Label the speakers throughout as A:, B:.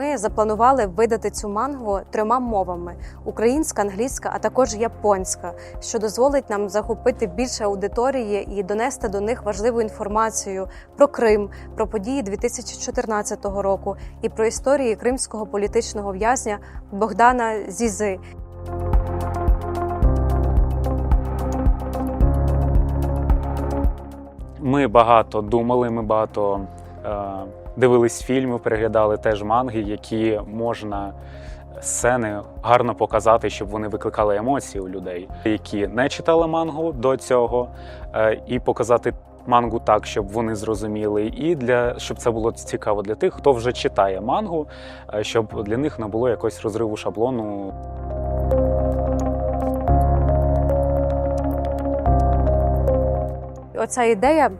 A: ми запланували видати цю мангу трьома мовами: українська, англійська, а також японська, що дозволить нам захопити більше аудиторії і донести до них важливу інформацію про Крим, про події 2014 року і про історії кримського політичного в'язня Богдана Зізи.
B: Ми багато думали, ми багато е, дивились фільмів, переглядали теж манги, які можна сцени гарно показати, щоб вони викликали емоції у людей, які не читали мангу до цього, е, і показати мангу так, щоб вони зрозуміли, і для щоб це було цікаво для тих, хто вже читає мангу, е, щоб для них не було якогось розриву шаблону.
A: Оця ідея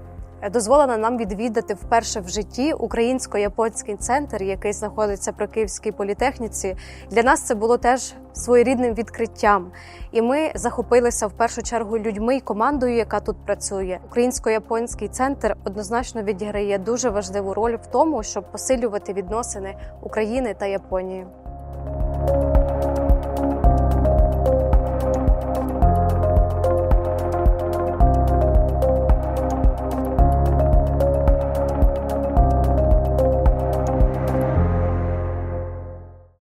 A: дозволила нам відвідати вперше в житті українсько-японський центр, який знаходиться при Київській політехніці. Для нас це було теж своєрідним відкриттям. І ми захопилися в першу чергу людьми і командою, яка тут працює. Українсько-японський центр однозначно відіграє дуже важливу роль в тому, щоб посилювати відносини України та Японії.